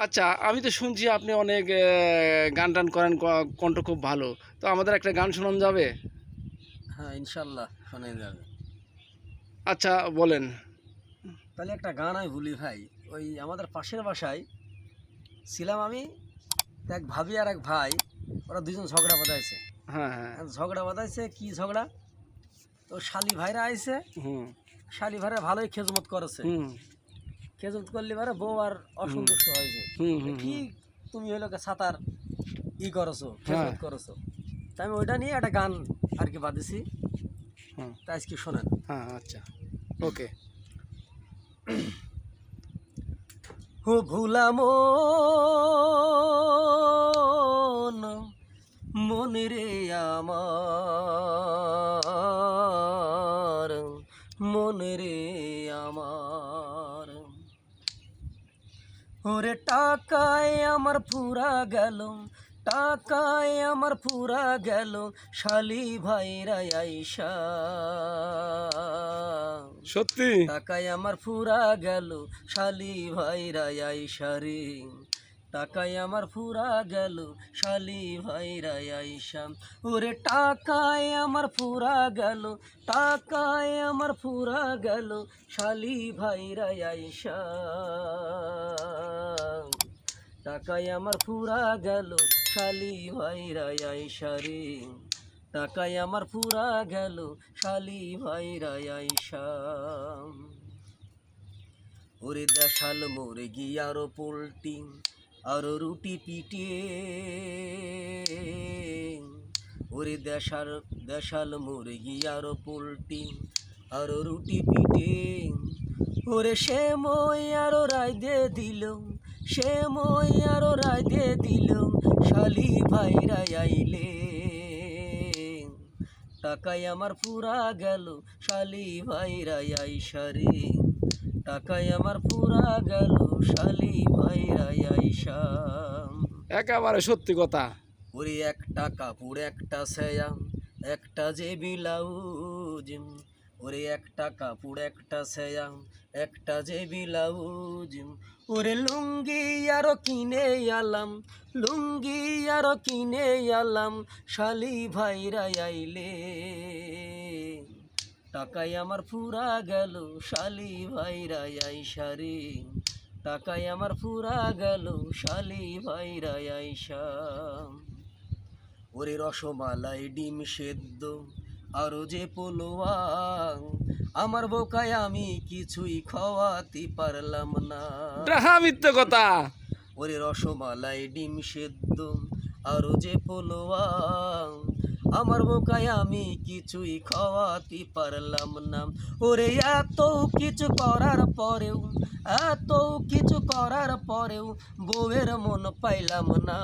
আচ্ছা আমি তো শুনছি আপনি অনেক গান টান করেন কণ্ঠ খুব ভালো। তো আমাদের একটা গান শোনান যাবে? হ্যাঁ ইনশাল্লাহ শোনা যাবে। আচ্ছা বলেন। তাহলে একটা গান আমি ভুলি ভাই। ওই আমাদের পাশের বাসায় ছিলাম আমি এক ভাবি আর এক ভাই ওরা দুজন ঝগড়া বাঁধাইছে। হ্যাঁ হ্যাঁ। ঝগড়া বাঁধাইছে কি ঝগড়া? তো শালি ভাইরা আইছে হুম। শালি ভাইরা ভালোই খেজমত করেছে। হুম। খেজমত করলে পারে বউ আর অসন্তুষ্ট হয়েছে কি তুমি হইল কে সাঁতার ই করছ হ্যাঁ। করেছ? তাই আমি ওইটা নিয়ে একটা গান আর কি বাঁধিছি হুম। তা আজকে শোনেন। হ্যাঁ আচ্ছা। ওকে। ও ভুলা মন মন রে আমার মন রে আমার। ওরে টাকায় আমার পুরা গেল টাকায় আমার পুরা গেল শালি ভাইরা আইসা। সত্যি? টাকায় আমার ফুরা গেল শালি ভাইরা আইসা রে। টাকায় আমার ফুরা গেল শালি ভাইরা আইসা। ওরে টাকায় আমার ফুরা গেল টাকায় আমার ফুরা গেল শালি ভাইরা আইসা আমার ফুরা গেল শালি ভাইরা আইসা রে। টাকায় আমার ফুরা গেল শালি ভাইরা আইসা ওরে দেশাল মুরগি আরও পোলট্রি আরও রুটি পিটে। ওরে দেশাল দেশাল মুরগি আরও পোলট্রি আরও রুটি পিটে। ওরে সে মই আরও রাইদে দিল সে মই আরও রাইদে দিল শালি ভাইরা আইলে। টাকায় আমার পুরা গেল শালি ভাইরা আইসা রে। টাকায় আমার পুরা গেল শালি ভাইরা আইসা। একেবারে সত্যি কথা। ওরে একটা কাপড় একটা সেয়া একটা যে ব্লাউজ ওরে একটা কাপড়, একটা সেয়া একটা যে ব্লাউজ। ওরে লুঙ্গি আরও কিনে আলাম, লুঙ্গি আরও কিনে আলাম, শালি ভাইরা আইলে। টাকায় আমার ফুরা গেল, শালি ভাইরা আইসা রে। টাকায় আমার ফুরা গেল, শালি ভাইরা আইসা। ওরে রসমালাই ডিম সেদ্ধ আরও যে পোলোয়া আমার বোকায় আমি কিছুই খাওয়াতে পারলাম না। ডাহা মিথ্যে কথা। ওরে রসমালাই ডিম সেদ্ধ আরও যে পোলোয়া আমার বোকায় আমি কিছুই খাওয়াতে পারলাম না। ওরে এত কিছু করার পরেও এত কিছু করার পরেও বউয়ের মন পাইলাম না।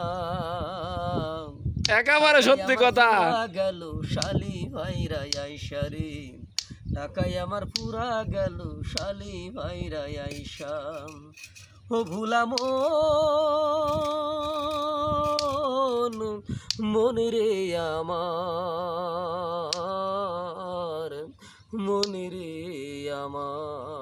একেবারে সত্যি কথা। গেল শালি ভাইরা আইসারে ঢাকায় আমার পুরা গেল শালি ভাইরা আইসাম ও ভুলাম মনে রে আমার, মনে রে আমার।